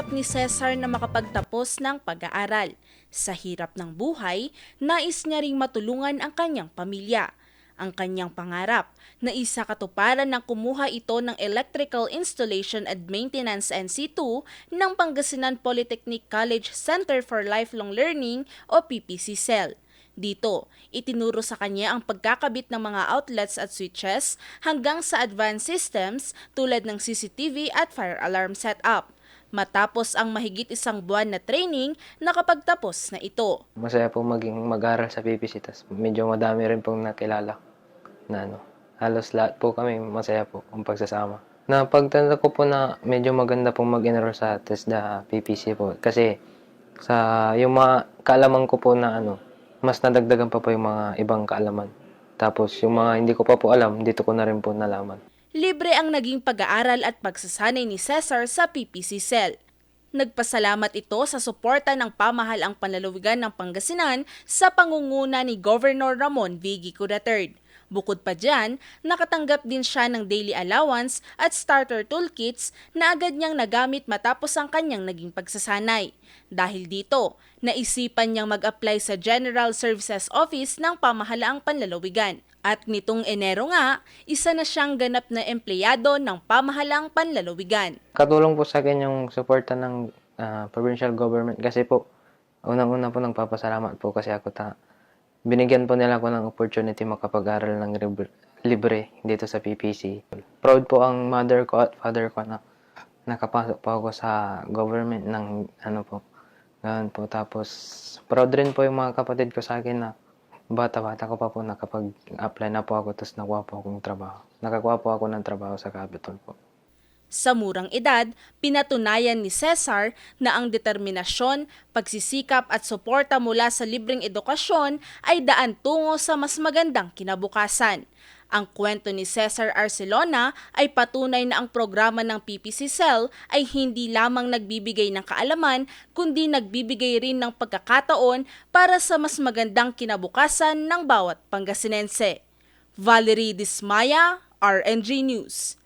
pangarap ni Cesar na makapagtapos ng pag-aaral. Sa hirap ng buhay, nais niya ring matulungan ang kanyang pamilya. Ang kanyang pangarap na isa katuparan ng kumuha ito ng Electrical Installation and Maintenance NC2 ng Pangasinan Polytechnic College Center for Lifelong Learning o PPC-CEL. Dito, itinuro sa kanya ang pagkakabit ng mga outlets at switches hanggang sa advanced systems tulad ng CCTV at fire alarm setup. Matapos ang mahigit isang buwan na training, nakapagtapos na ito. Masaya po maging mag-aral sa PPC. Tas medyo madami rin pong nakilala na ano. Halos lahat po kami masaya po ang pagsasama. Na pagtanda ko po na medyo maganda pong mag-enroll sa TESDA PPC po. Kasi sa yung mga kaalaman ko po na ano, mas nadagdagan pa po yung mga ibang kaalaman. Tapos yung mga hindi ko pa po alam, dito ko na rin po nalaman. Libre ang naging pag-aaral at pagsasanay ni Cesar sa PPC Cell. Nagpasalamat ito sa suporta ng pamahalaang panlalawigan ng Pangasinan sa pangunguna ni Governor Ramon V. III. Bukod pa dyan, nakatanggap din siya ng daily allowance at starter toolkits na agad niyang nagamit matapos ang kanyang naging pagsasanay. Dahil dito, naisipan niyang mag-apply sa General Services Office ng pamahalaang panlalawigan. At nitong Enero nga, isa na siyang ganap na empleyado ng pamahalaang panlalawigan. Katulong po sa akin yung suporta ng ah, provincial government kasi po, unang-una po nagpapasalamat po kasi ako ta binigyan po nila ako ng opportunity makapag-aral ng libre, dito sa PPC. Proud po ang mother ko at father ko na nakapasok po ako sa government ng ano po. Ganun po. Tapos, proud rin po yung mga kapatid ko sa akin na bata-bata ko pa po nakapag-apply na po ako tapos nakuha po akong trabaho. Nakakuha po ako ng trabaho sa Capitol po. Sa murang edad, pinatunayan ni Cesar na ang determinasyon, pagsisikap at suporta mula sa libreng edukasyon ay daan tungo sa mas magandang kinabukasan. Ang kwento ni Cesar Arcelona ay patunay na ang programa ng PPC Cell ay hindi lamang nagbibigay ng kaalaman, kundi nagbibigay rin ng pagkakataon para sa mas magandang kinabukasan ng bawat Pangasinense. Valerie Dismaya, RNG News.